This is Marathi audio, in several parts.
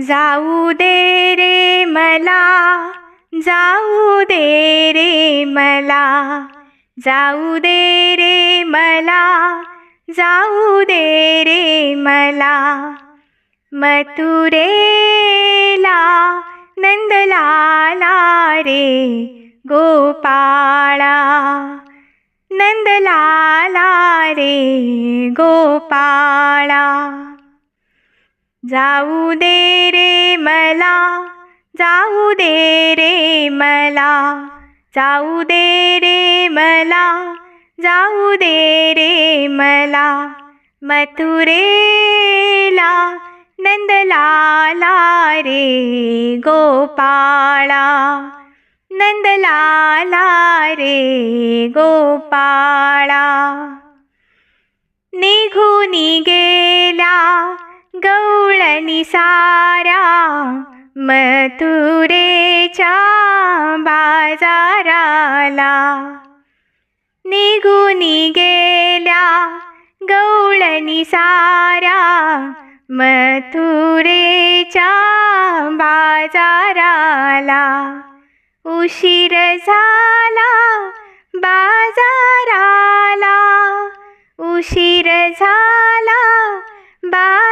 जाऊ दे रे मला जाऊ दे रे मला जाऊ दे रे मला जाऊ दे रे मला. मथुरेला नंदलाला रे गोपाळा नंदलाला रे गोपाळा. जाऊ दे रे मला जाऊ दे रे मला जाऊ दे रे मला जाऊ दे रे मला मथुरेला नंदलाला रे गोपाळा नंदलाला रे गोपाळा. निघून गेल्या गवळणी सारा मथुरेच्या बाजाराला. निघून गेल्या गवळणी सारा मथुरेच्या बाजाराला. उशीर झाला बाजाराला. उशीर झाला बा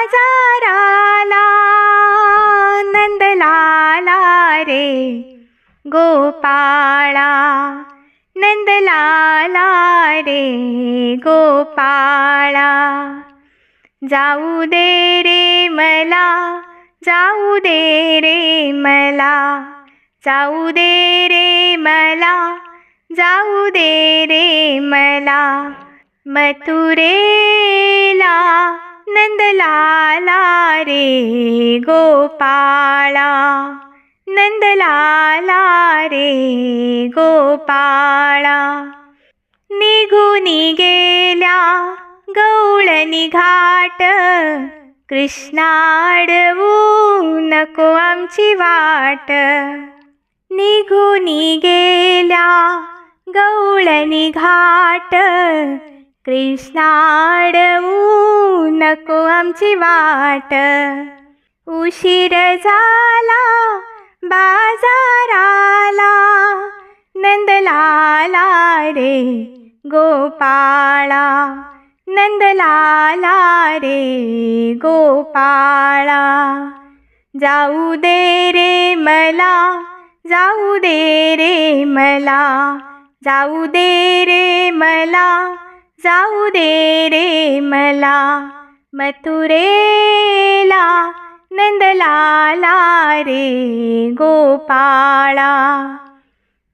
गोपाळा नंदलाला रे गोपाळा. जाऊ दे रे मला जाऊ दे रे मला जाऊ दे रे मला जाऊ दे रे मला. मथुरेला नंदलाला रे गोपाळा. नंदलाला रे गोपाळा. निघून गेल्या गवळणी घाट. कृष्णाडवू नको आमची वाट. निघून गेल्या गवळणी घाट. कृष्णाडवू नको आमची वाट. उशीर झाला बाजाराला नंदलाला रे गोपाळा नंदलाला रे गोपाळा. जाऊ दे रे मला जाऊ दे रे मला जाऊ दे रे मला जाऊ दे रे मला. मथुरेला नंदलाला रे गोपाळा.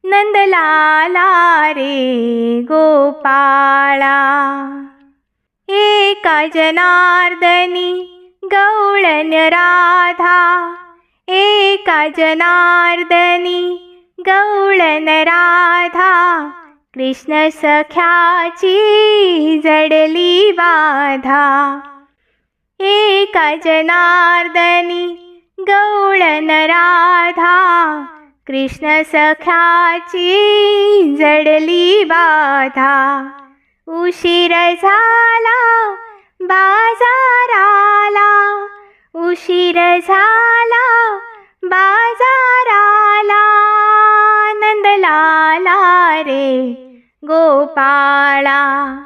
नंदलाला रे गोपाळा. एका जनार्दनी गौळन राधा. एका जनार्दनी गौळन राधा. कृष्ण सख्याची जडली बाधा. एका जनार्दनी गौळन राधा कृष्ण सख्याची जडली बाधा. उशीर झाला बाजाराला. उशीर झाला बाजाराला. नंदलाला रे गोपाळा.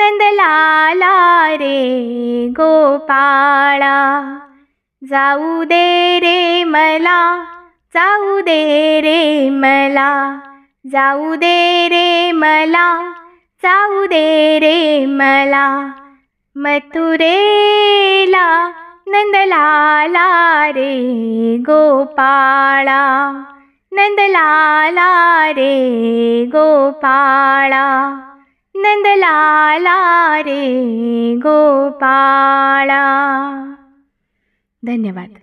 नंदलाला रे गोपाळा. जाऊ दे रे मला जाऊ दे रे मला जाऊ दे रे मला जाऊ दे रे मला. मथुरेला नंदलाला रे गोपाळा. नंदलाला रे गोपाळा. नंदलाला रे गोपाळा. धन्यवाद.